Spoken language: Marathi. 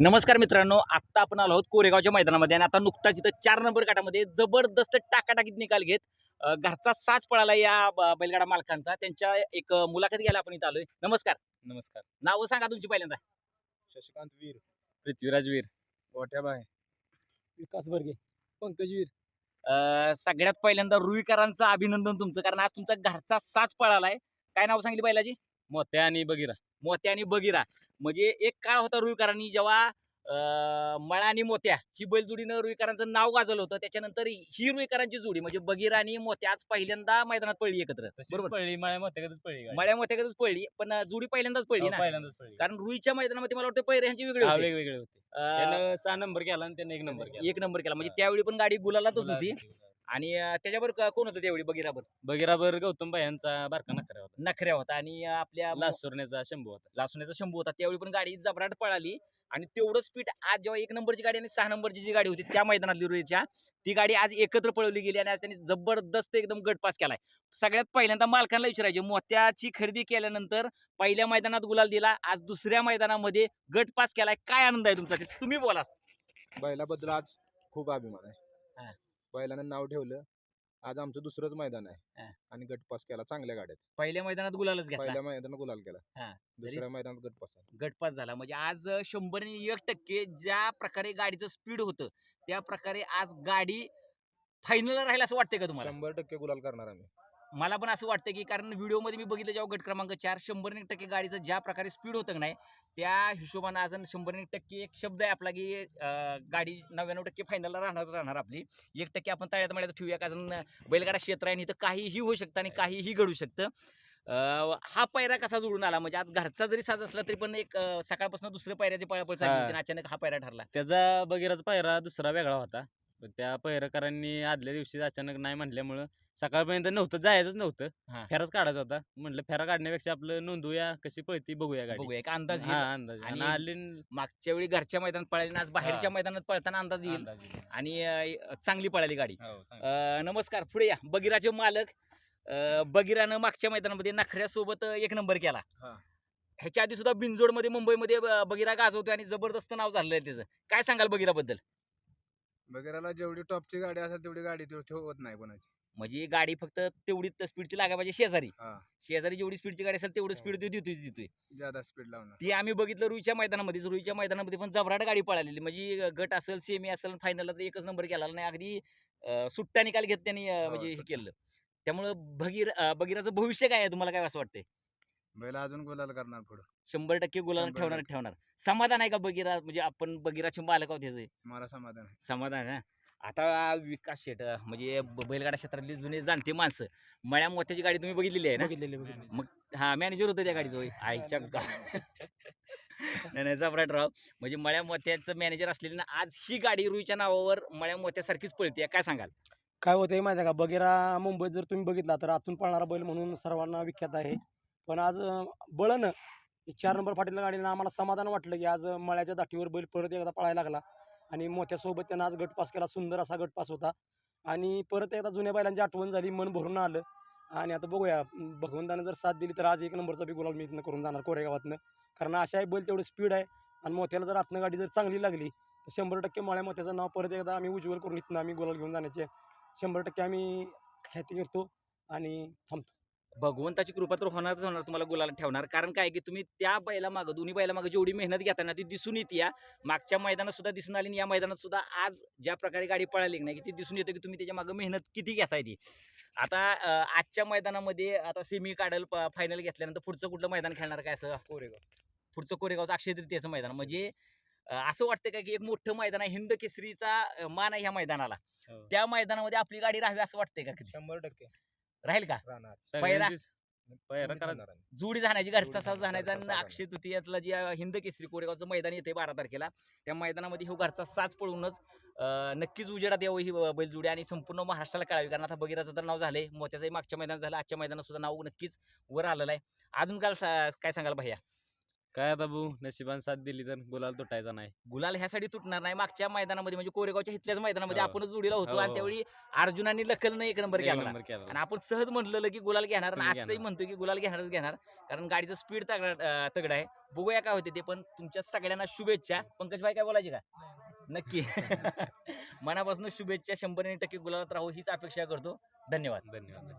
नमस्कार मित्रांनो आत्ता आपण आलो आहोत कोरेगावच्या मैदानामध्ये आणि आता नुकताच इथं चार नंबर काटामध्ये जबरदस्त टाकाटाकीत निकाल घेत घरचा साज पळाला या बैलगाडा मालकांचा. त्यांच्या एक मुलाखत घ्यायला आपण इथं आलोय. नमस्कार. नमस्कार. नावं सांगा तुमची पहिल्यांदा. शशिकांत वीर. पृथ्वीराज वीर. गोट्याबाई विकास बर्गे. पंकज वीर. सगळ्यात पहिल्यांदा रुईकरांचं अभिनंदन तुमचं कारण आज तुमचा घरचा साज पळालाय. काय नाव सांगितली बैलाची? मोत्या आणि बगीरा. मोत्या आणि बगिरा. म्हणजे एक काळ होता रुईकरांनी जेव्हा मळा आणि मोत्या ही बैलजोडीनं रुईकरांचं नाव गाजवलं होतं. त्याच्यानंतर ही रुईकरांची जोडी म्हणजे बगिरा आणि मोत्या आज पहिल्यांदा मैदानात पडली एकत्र. बरोबर? पळली माळ्या मोत्याकडेच पळली. मळ्या मोत्याकडेच पडली पण जोडी पहिल्यांदाच पडली हो, ना? पहिल्यांदाच पळली कारण रुईच्या मैदानामध्ये मला वाटतं पैरे ह्यांची वेगळी होती. वेगवेगळे होते. सहा नंबर केला आणि त्यानं एक नंबर केला. एक नंबर केला. म्हणजे. त्यावेळी पण गाडी गुलालातच गुलाल होती. होती. आणि अं, त्याच्यावर क- कोण होतं त्यावेळी बगिराबर बगीराबर गौतम भाई यांचा बारका नखरा होता. नखऱ्या होता आणि अं, आपल्या लासुरण्याचा शंभू होता. लासुण्याचा शंभू होता. त्यावेळी पण गाडी जबराट पळाली आणि तेवढं स्पीड आज जेव्हा एक नंबरची गाडी आणि सहा नंबरची जी गाडी होती त्या मैदानातली रुईच्या ती गाडी आज एकत्र पळवली गेली आणि आज त्यांनी जबरदस्त एकदम गटपास केलाय. सगळ्यात पहिल्यांदा मालकांना विचारायचे मोत्याची खरेदी केल्यानंतर पहिल्या मैदानात गुलाल दिला आज दुसऱ्या मैदानामध्ये गटपास केलाय काय आनंद आहे तुमचा? ते तुम्ही बोला बैलाबद्दल आज खूप अभिमान हा. आहे बैलानं नाव ठेवलं आज आमचं दुसरंच मैदान हा. आहे आणि गटपास केला चांगल्या गाड्यात पहिल्या मैदानात गुलालच घेतला पहिल्या मैदानात गुलाल केला. दुसऱ्या मैदानात गटपास झाला. गटपास झाला म्हणजे आज शंभर आणि एक टक्के ज्या प्रकारे गाडीचं स्पीड होतं त्या प्रकारे आज गाडी फायनल राहील असं वाटतंय का तुम्हाला शंभर टक्के गुलाल करणार आम्ही मला पण असं वाटतं की कारण व्हिडिओमध्ये मी बघितलं जेव्हा गट क्रमांक चार शंभर एक टक्के गाडीचं ज्या प्रकारे स्पीड होतं का नाही त्या हिशोबानं आज शंभर एक टक्के एक शब्द आहे आपला की गाडी नव्याण्णव टक्के फायनलला राहणारच राहणार आपली. एक टक्के आपण तळ्यात मळ्यात ठेवूया कारण बैलगाडा क्षेत्र आहे आणि इथं काहीही होऊ शकतं आणि काहीही घडू शकतं. हा पायरा कसा जुळून आला? म्हणजे आज घरचा जरी साज असला तरी पण एक सकाळपासून दुसऱ्या पायऱ्याची पळापळ चालली. होती आणि अचानक हा पायरा ठरला. त्याचा बगीराचा पायरा दुसरा वेगळा होता. पण त्या पैरकरांनी आदल्या दिवशी अचानक नाही म्हणल्यामुळं सकाळपर्यंत नव्हतं जायचंच नव्हतं. हा. फेराच काढायचा होता. म्हटलं फेरा काढण्यापेक्षा आपलं नोंदवूया कशी पळती बघूया गाडी. बघूया एक अंदाज येईल. हा अंदाज आणि आणि आली मागच्या वेळी घरच्या मैदानात पळाली आणि आज बाहेरच्या मैदानात पळताना अंदाज येईल. अंदाज येईल. आणि अं, चांगली पळाली गाडी. हो, चांगलं. अं, नमस्कार पुढे या. बगिराचे मालक अं, बगिरानं मागच्या मैदानामध्ये नखऱ्यासोबत एक नंबर केला. हा. ह्याच्या आधी सुद्धा बिनजोडमध्ये मुंबईमध्ये बगिरा गाजवतोय आणि जबरदस्त नाव झालेलं आहे त्याचं. काय सांगाल बगिराबद्दल? बगैराला जेवढी टॉपची गाडी असेल तेवढी गाडी तेवढी ठेवत नाही कोणाची. म्हणजे गाडी फक्त तेवढी स्पीडची लागायला पाहिजे शेजारी. हा. शेजारी जेवढी स्पीडची गाडी असेल तेवढी. स्पीड तो देतोय देतोय ज्यादा स्पीड लावणार. ती आम्ही बघितलं रुईच्या मैदानामध्ये. रुईच्या मैदानामध्ये पण जबराट गाडी पळालेली. म्हणजे गट असेल सेमी असेल फायनलला तर एकच नंबर केला नाही. अगदी अं, सुट्टा निकाल घेत त्यांनी अं, हो, म्हणजे हे सुट्टा. केलं. त्यामुळं भगीर अं, बगीराचं भविष्य काय आहे तुम्हाला काय असं वाटतंय? बैल अजून गुलाल करणार पुढं. शंभर टक्के गुलाल शंभर ठेवणार टक्के. ठेवणार. समाधान आहे का बगीरा? म्हणजे आपण बगीराचे मालक आहोत ह्याचे मला समाधान आहे. समाधान आहे आता विकास शेट म्हणजे ब- बैलगाडा क्षेत्रातली जुने जाणते माणसं मळ्या मोत्याची गाडी तुम्ही बघितलेली आहे ना? बघितलेले बघितलेले. मग हा मॅनेजर होतं त्या गाडीचं होय. आईच्या गा नाही, नाही, जबराट राव. म्हणजे मळ्या मोत्याचं मॅनेजर असलेली ना आज ही गाडी रुईच्या नावावर मळ्या मोत्यासारखीच पळते. काय सांगाल? काय होतंय माहिती आहे का? बगेरा मुंबईत जर तुम्ही बघितला तर आतून पळणारा बैल म्हणून सर्वांना विख्यात आहे. पण आज बळनं चार नंबर फाटीला गाडीनं आम्हाला समाधान वाटलं की आज मळ्याच्या दाटीवर बैल परत एकदा पळायला लागला. आणि मोत्यासोबत त्यानं आज गटपास केला सुंदर असा गटपास होता. आणि परत एकदा जुन्या बैलांची आठवण झाली मन भरून आलं. आणि आता बघूया भगवंतानं जर साथ दिली तर आज एक नंबरचा बी गुलाल मी इथनं करून जाणार कोरेगावातनं कारण अशा आहे बैल तेवढं स्पीड आहे. आणि मोत्याला जर आतनं गाडी जर चांगली लागली तर शंभर टक्के मळ्या मोत्याचं नाव परत एकदा आम्ही उज्ज्वल करून इथनं आम्ही गुलाल घेऊन जाण्याचे शंभर टक्के आम्ही ख्याती करतो. आणि थांबतो. भगवंताची कृपा तर होणारच होणार तुम्हाला गुलाला ठेवणार. कारण काय की तुम्ही त्या बैला मागं दोन्ही बैला मागं जेवढी मेहनत घेताना ती दिसून येते या. मागच्या मैदानात सुद्धा दिसून आली आणि या मैदानात सुद्धा आज ज्या प्रकारे गाडी पळाली नाही की ती दिसून येते की तुम्ही त्याच्या मागं मेहनत किती घेताय ती. आता आजच्या मैदानामध्ये आता सेमी काढल फायनल घेतल्यानंतर पुढचं कुठलं मैदान खेळणार काय असं? कोरेगाव. पुढचं कोरेगावचं अक्षय तृतीयेचं मैदान. म्हणजे असं वाटतं का की एक मोठं मैदान आहे हिंद केसरीचा मान आहे ह्या मैदानाला. हो. त्या मैदानामध्ये आपली गाडी राहावी असं वाटतंय का शंभर टक्के. राहील का? राहणार. सगळ्यांचीच पैरा कोणी करायचा थांबणार नाही. जोडी जाण्याची घरचा साज जाण्याचा? आणि अक्षय तृतीयातला जे हिंद केसरी कोरेगावचं मैदान येते बारा तारखेला त्या मैदानामध्ये हो घरचा साज पळूनच अं, नक्कीच उजेडात यावं ही बैलजोडी आणि संपूर्ण महाराष्ट्राला कळावी. कारण आता बगीराचं तर नाव झालंय मोत्याचंही मागच्या मैदानात झालं आजच्या मैदानात सुद्धा नाव नक्कीच वर आलेलं आहे. अजून काय सा- काय सांगाल भैया? काय आता भाऊ? नशिबान साथ दिली तर गुलाल तुटायचा नाही. गुलाल ह्यासाठी तुटणार नाही. मागच्या मैदानामध्ये म्हणजे कोरेगावच्या इथल्याच मैदानामध्ये हो. आपणच जोडीला होतो हो, आणि हो. त्यावेळी अर्जुनाने लखलनं एक नंबर एक केला. नंबर केला. आणि आपण सहज म्हटलेलं की गुलाल घेणार आणि तुम्ही आजचंही घेणार. म्हणतो की गुलाल घेणारच घेणार. कारण गाडीचं स्पीड तगडा तगड आहे. बघूया काय होते ते पण. तुमच्या सगळ्यांना शुभेच्छा. पंकज भाई काय बोलायचे का? नक्की. मनापासून शुभेच्छा. शंभर टक्के गुलालात राहू हीच अपेक्षा करतो. धन्यवाद. धन्यवाद.